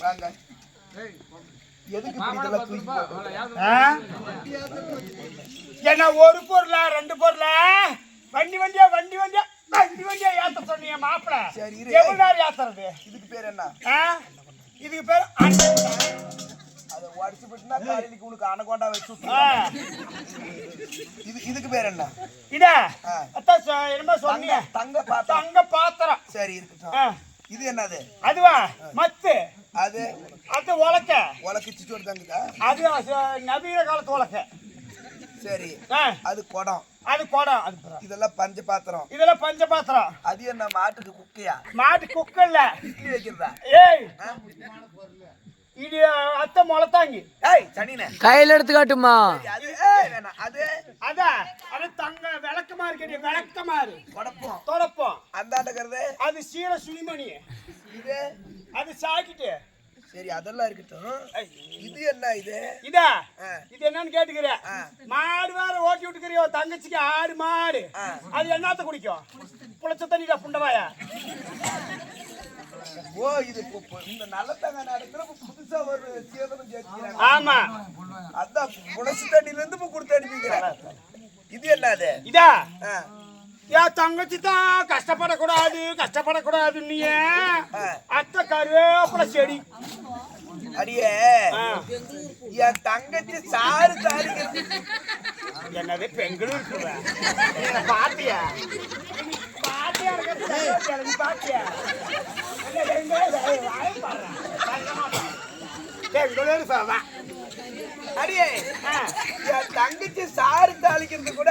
வாங்க? ஆ? என்ன ஒரு பொருளா ரெண்டு பொருளா வண்டி வண்டியா வண்டி வண்டியா வண்டி வண்டியா ஏத்த சொன்னீங்க மாப்பிள சரி, இரு. எவ்வளவு நேரம் ஏத்துறது இதுக்கு பேர் என்ன? இதுக்கு பேர் அன்னக்கூடா. அதை உடச்சு போட்டுனா காலையிலுக்கு உனக்கு அனகொண்டா வச்சு. இது இதுக்கு பேர் என்ன? இதா? என்னமோ சொன்னீங்க. தங்க பாத்திரம். தங்க பாத்திரம். சரி இருக்கட்டும். இது என்னது? அதுவா? மத்து. அது? அது உலக்க. உலக்கிச்சு சோறு தங்குதா? அது நவீன காலத்து உலக்க. சரி. அது குடம். அது குடம். அது. இதெல்லாம் பஞ்ச பாத்திரம். இதெல்லாம் பஞ்ச பாத்திரம். அது என்ன மாட்டுக்கு குக்கையா? மாட்டு குக்கர்ல இட்லி வைக்கிறதா? ஏய். இது அத்தை முளத்தாங்கி. ஏய் சனினே. கையில எடுத்து காட்டுமா அது அது அது தங்க விளக்கமா இருக்கு விளக்கமாறு குடப்பம் தொடப்போம். அந்தாண்டக்கிறது? அது சீர சுனிமணி. இது? அது சாக்கிட்டு. சரி அதெல்லாம் இருக்கட்டும். இது என்ன இது? இதா. இது என்னன்னு கேட்டுக்கிறேன். மாடு வேற ஓட்டி விட்டுக்கிறியோ தங்கச்சிக்கு ஆடு மாடு. அது என்னத்த குடிக்கும்? புளிச்ச தண்ணிடா புண்டவாயா? ஓ இது இந்த நல்ல தங்க நடத்துல இப்ப புதுசா ஒரு சேதனம் சேர்த்துக்கிறாங்க ஆமா. அதான் புலசு தண்ணில இருந்து இப்ப கொடுத்து அனுப்பிக்கிறேன். இது என்ன அது இதா? என் தங்கச்சி தான் கஷ்டப்படக்கூடாது கஷ்டப்படக்கூடாது நீ. அத்தை கருவேப்பில செடி. அடியே. என் தங்கச்சி சாரு சாரு என்னது பெங்களூருக்கு நீங்க பாத்தியா? பாத்தியா இருக்கிறது நீ பாத்தியா? என்ன பாரு. பெங்களூரு சாவா அடியே என் தங்கச்சி சாரு தாளிக்கிறது கூட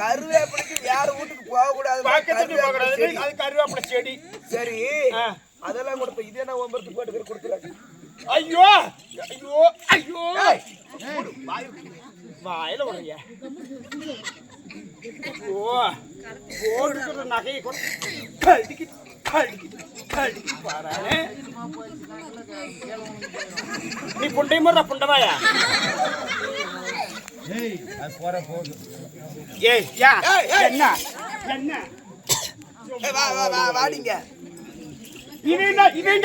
கருவேப்பிலைக்கு வேற வீட்டுக்கு போக கூடாது அது கருவேப்பிலை செடி. சரி. அதெல்லாம் கொடுத்த இது என்ன ஒன்பது போட்டு கொடுத்துறாங்க ஐயோ ஐயோ ஐயோ. வாயில விடுங்க ஓ போட்டுக்கிற நகையை கூட. கழுதிக்கு கழுதிக்கு கழுதிக்கு பாரானே நீ புண்டை முறை புண்டவாயா ஏய் யா ஏய், ஏய். என்ன? என்ன? ஏய், வா வா வா வாடிங்க. இவன் இவன்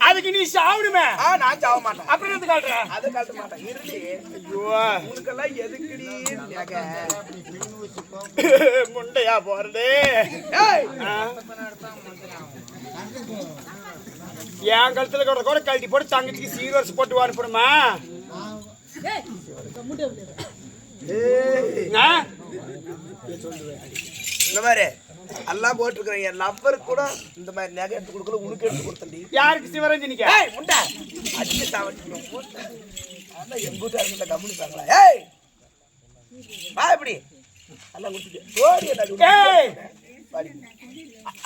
அதுக்கு நீ சாப்பிடுமே ஆ நான் சாவ மாட்டேன். அப்புறம் எது காட்டுற? அதை கழட்ட மாட்டேன். இருடி. ஐயோ. உனக்கெல்லாம் எதுக்குடி? நகை முண்டையா போறது? என் கழுத்துல கூட கூட கழட்டி போட்டு தங்கச்சிக்கு சீர்வரிசை போட்டு அனுப்பணுமா? இந்த மாதிரி எல்லாம் போட்டிருக்கிறேன் என் லவ்வருக்கு கூட இந்த மாதிரி நகை எடுத்து கொடுக்கல உனக்கு எடுத்து கொடுத்தண்டி. யாருக்கு சிவரஞ்சனிக்கா ஏய் முண்டா. சாவட்டி அதான் எங்க வீட்டு இந்த கம்முனிப்பாங்களா ஏய். வா இப்படி.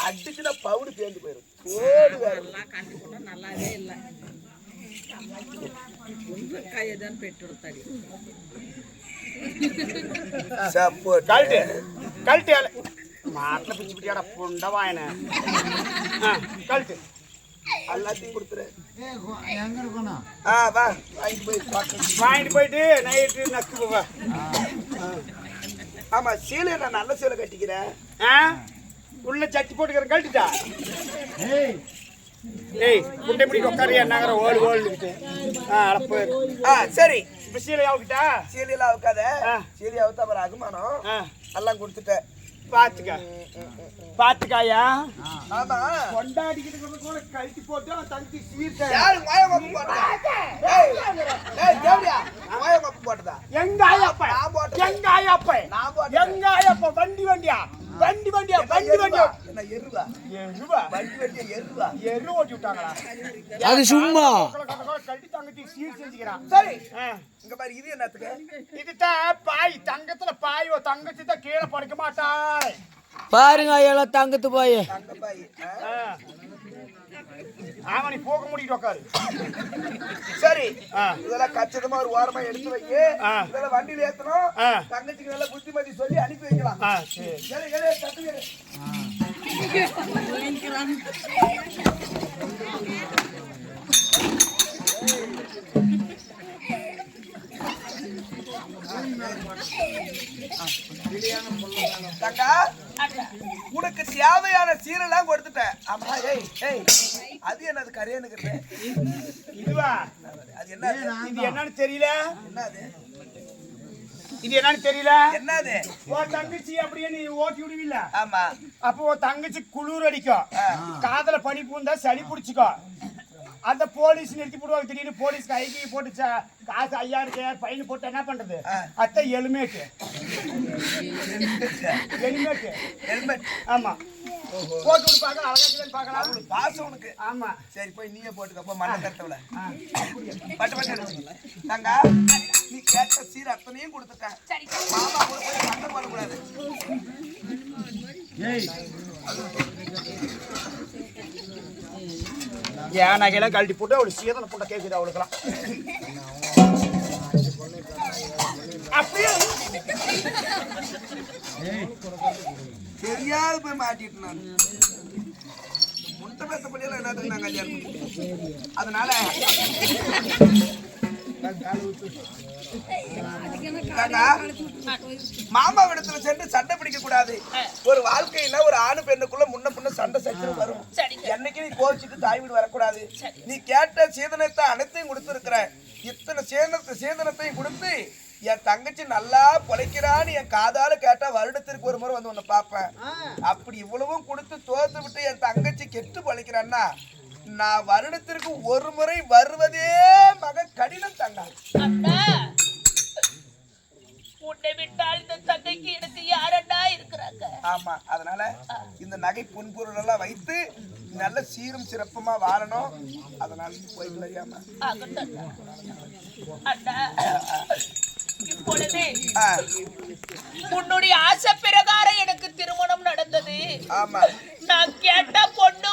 அடிச்சுனா பவுடு சேர்ந்து போயிடும் கோடு நல்லாவே இல்லை. மாட்டில பிச்சு பிடிக்காடா புண்ட வாயன. கழட்டு. எல்லாத்தையும் கொடுத்துரு. வாங்கிட்டு போயிட்டு நைட்டு நக்கு போவா. ஆமா சீலை நான் நல்ல சீலை கட்டிக்கிறேன் உள்ள சட்டி போட்டுக்கிறேன் கழட்டுட்டா? ஏய். குண்டை பிடி உட்காரியா நகர ஓடு ஓடுக்கிட்டு ஆ அளப்பு ஆ சரி. இப்போ சீலை ஆகிட்டா சீலையெல்லாம் அவுக்காத. சீலையை அவுத்தா அப்புறம் அகுமானம். எல்லாம் கொடுத்துட்டேன். பார்த்துக்க பார்த்துக்காயா ஆமா. கொண்டாடிக்கிட்டு கூட கழட்டி போட்டு அவன் தங்கி சீர்த்த யாரு போட்டதா? ஏய், ஏய், தேவடியா, மாயமாப்பு போட்டதா? எங்க நான் போட்டது. எங்க வண்டி வண்டியா? வண்டி வண்டியா வண்டி வண்டியா? என்ன எருவா? எருவா? வண்டி வண்டியா எருவா? எரு ஓட்டி விட்டாங்களா? அது சும்மா. கழட்டி தங்கச்சி சீர் செஞ்சுக்கிறான். சரி. இங்க பாரு இது என்னத்துக்கு? இதுதான் பாய் தங்கத்துல பாய் ஓ தங்கச்சி தான் கீழே படுக்க மாட்டாய். பாருங்க எல்லாம் தங்கத்து போய். தங்க பாய். ஆமா நீ போக முடியும் உட்காரு சரி. இதெல்லாம் கச்சிதமா ஒரு ஓரமா எடுத்து வை ஆ. இதெல்லாம் வண்டியில ஏத்தணும். தங்கச்சிக்கு நல்ல புத்திமதி சொல்லி அனுப்பி வைக்கலாம் சரி ஏலே, தட்டுங்க. தங்கா உனக்கு தேவையான சீரெல்லாம் கொடுத்துட்டேன் ஆமா ஏய் ஏய் அது என்னது கரையனுக்கு இதுவா? அது என்னது? இது என்னன்னு தெரியல. என்னது? இது என்னன்னு தெரியல. என்னது? ஓ தங்கச்சி அப்படியே நீ ஓட்டி விடுவில்ல? ஆமா. அப்போ உன் தங்கச்சி குளிர் அடிக்கும். காதல பனி பூந்தா சளி பிடிச்சிக்கோ அந்த போலீஸ் நிறுத்தி போடுவாங்க. திடீர்னு போலீஸ் கைக்கு போட்டு ச- காசு ஐயாயிரம் ஃபைன் போட்டு என்ன பண்றது. அத்தை எலுமேட்டு எலுமேட்டு ஹெல்மெட். ஆமா. போட்டு விட்டு பார்க்கலாம் அழகா இருக்குதான்னு பார்க்கலாம். பாசம் உனக்கு. ஆமா. சரி போய் நீயே போட்டுக்கப்போ மண்ணை தட்டவல பட்டு பட்டு அடிச்சு தங்கா நீ கேட்ட சீர் அத்தனையும் கொடுத்துட்டேன். மாமா கூட போய் சண்டை போடக்கூடாது. ஏன் நகையெல்லாம் கழட்டி போட்டு அவளுக்கு சீதனை போட்ட கேட்குது அவளுக்குலாம் அப்படியே தெரியாது போய் மாட்டிட்டு நான். முட்டை பேச படியெல்லாம் என்னத்துக்கு நான் கல்யாணம் அதனால மாமா இடத்துல சென்று சண்டை பிடிக்க கூடாது. ஒரு வாழ்க்கையில ஒரு ஆணு பெண்ணுக்குள்ள முன்ன முன்ன சண்டை சச்சரவு வரும். என்னைக்கு நீ கோச்சிட்டு தாய் வீடு வரக்கூடாது. நீ கேட்ட சீதனத்தை அனைத்தையும் கொடுத்துருக்குற இத்தனை சேதனத்தை சேதனத்தையும் கொடுத்து என் தங்கச்சி நல்லா பொழைக்கிறான்னு என் காதால கேட்டா வருடத்திற்கு ஒரு முறை வந்து உன்னை பார்ப்பேன். அப்படி இவ்வளவும் கொடுத்து தோத்து விட்டு என் தங்கச்சி கெட்டு பொழைக்கிறான்னா நான் வருடத்திற்கு ஒரு முறை வருவதே மக கடினம் தங்க அண்ணா! உன்னை விட்டால் இந்த தங்கைக்கு எனக்கு யாரண்டா இருக்கிறாங்க? ஆமா அதனால இந்த நகை பொன்பொருள் எல்லாம் வைத்து நல்ல சீரும் சிறப்புமா வாழணும். அதனால இப்பொழுது ஆ, உன்னுடைய ஆசை பிரகாரம் எனக்கு திருமணம் நடந்தது. ஆமா. நான் கேட்ட பொண்ணு